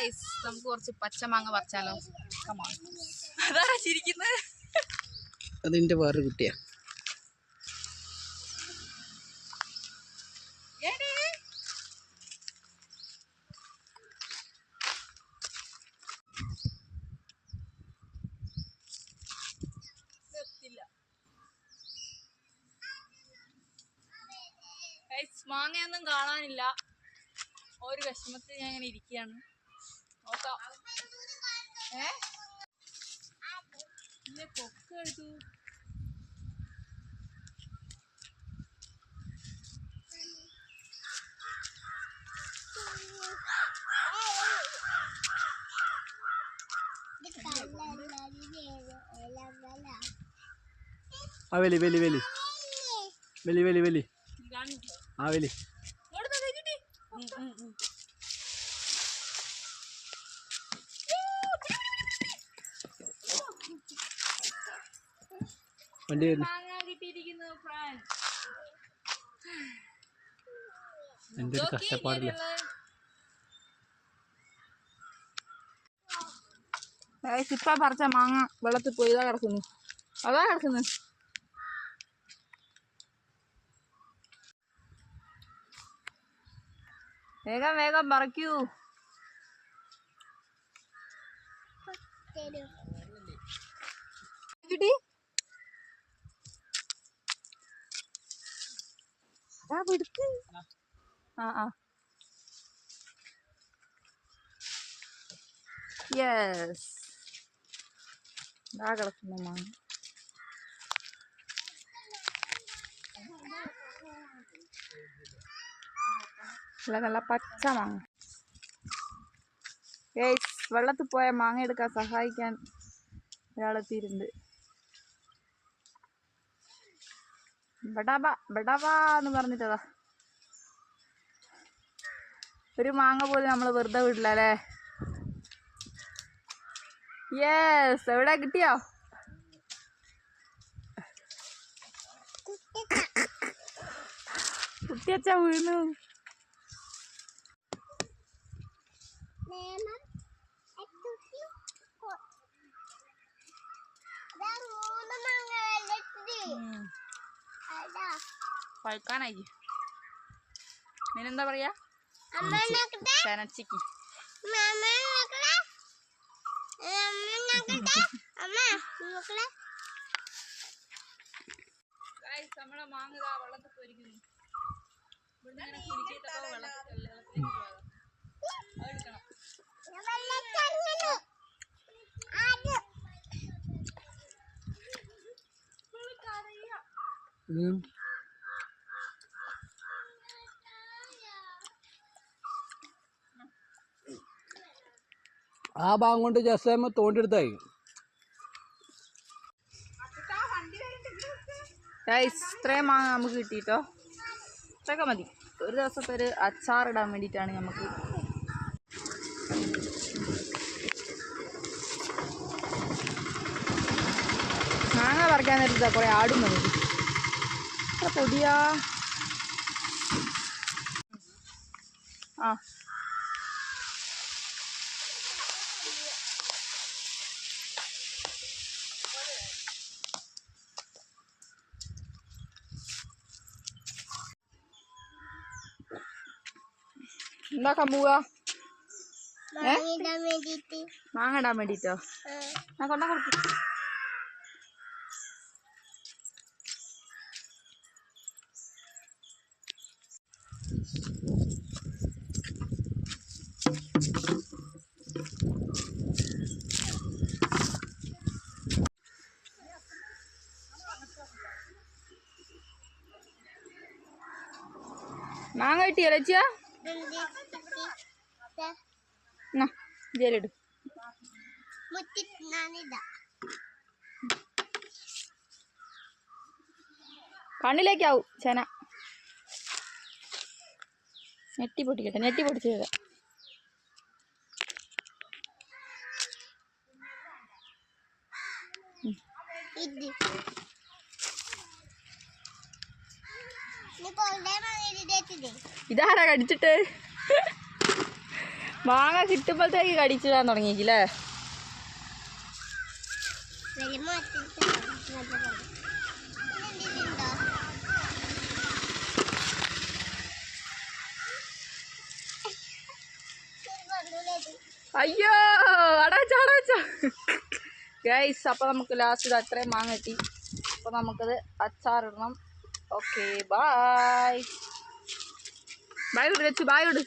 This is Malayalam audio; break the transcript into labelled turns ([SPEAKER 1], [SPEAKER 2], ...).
[SPEAKER 1] ഗൈസ് നമുക്ക് കുറച്ച് പച്ചമാങ്ങ പറിച്ചാലോ? കമാ അതാരാ ചിരിക്കുന്നത്
[SPEAKER 2] അതിന്റെ വേറൊരു കുട്ടിയാ.
[SPEAKER 1] മാങ്ങയൊന്നും കാണാനില്ല. ഒരു വിഷമത്തിൽ ഞാൻ ഇങ്ങനെ ഇരിക്കുകയാണ്. നോക്കാം ഏ ഇല്ല, കൊക്ക് എടുത്തു
[SPEAKER 2] ആ വലി വലി വലി വലി വലി വലി ആ വലി വണ്ടി വരുന്നു
[SPEAKER 1] മാങ്ങ കിട്ടിയിരിക്കുന്നു ഫ്രണ്ട്
[SPEAKER 2] എന്റെ ഒരു കഷ്ടപ്പാടില്ല
[SPEAKER 1] ഇപ്പൊ പറിച്ച മാങ്ങ വെള്ളത്തിൽ പോയി. ഇതാ കിടക്കുന്നു. അതാ കിടക്കുന്നു. വേഗം വേഗം പറിക്കൂ. കിട്ടി അതാ പിടുക്ക് ആ ആ യെസ് ഇതാ കിടക്കുന്നു മാങ്ങ നല്ല നല്ല പച്ച മാങ്ങ ഏയ് വെള്ളത്തിൽ പോയ മാങ്ങ എടുക്കാൻ സഹായിക്കാൻ ഒരാളെത്തിയിട്ടുണ്ട് ബടാബ ബടാബ എന്ന് പറഞ്ഞിട്ടതാ ഒരു മാങ്ങ പോലും നമ്മൾ വെറുതെ വിടില്ല അല്ലേ? യെസ് എവിടെ കിട്ടിയോ? കുട്ടിയച്ച വീണു. പഴുക്കാനായി നിനെന്താ പറയാ? ചനച്ചിക്ക് നമ്മളെ മാങ്ങ വെള്ളത്തിൽ പൊരിക്കുന്നു. ഇവിടുന്ന് ഇങ്ങനെ കുലുക്കിയിട്ടപ്പോ വെള്ളത്തിൽ വെള്ളത്തിലേക്ക് പോയതാ. അതെടുക്കണം.
[SPEAKER 2] ഉം. ആ ഭാഗം കൊണ്ട് ജസ്റ്റ് തോണ്ടിയെടുത്തായി
[SPEAKER 1] ഗൈസ് ഇത്രയും മാങ്ങ നമുക്ക് കിട്ടിയിട്ടോ ഇത്രയൊക്കെ മതി. ഒരു ദിവസത്തെ ഒരു അച്ചാറിടാൻ വേണ്ടിയിട്ടാണ് നമുക്ക്. മാങ്ങ പറിക്കാൻ നേരത്തെ കുറേ ആടും മതി പൊടിയാ? ആ. എന്താക്കാൻ പോവാ. മാങ്ങ ഇടാൻ വേണ്ടിട്ടോ? മാങ്ങ കിട്ടിയോ ലച്ചിയ എന്നാ ജയിലിട് കണ്ണിലേക്കാവും ചേന നെറ്റി പൊട്ടിക്കട്ടെ നെറ്റി പൊട്ടിച്ച് തരാം ഇതാരാ കടിച്ചിട്ട് മാങ്ങ കിട്ടുമ്പോഴത്തേക്ക് കടിച്ചിടാൻ
[SPEAKER 3] അച്ഛൻ
[SPEAKER 1] അയ്യോ അടച്ച അടച്ച. ഗൈസ് അപ്പൊ നമുക്ക് ലാസ്റ്റ് ഇത് അത്രയും മാങ്ങ കിട്ടി. അപ്പൊ നമുക്കത് അച്ചാറിടണം. ഓക്കെ ബായ് ബായ് വിട് വെച്ച് ബായ് വിട്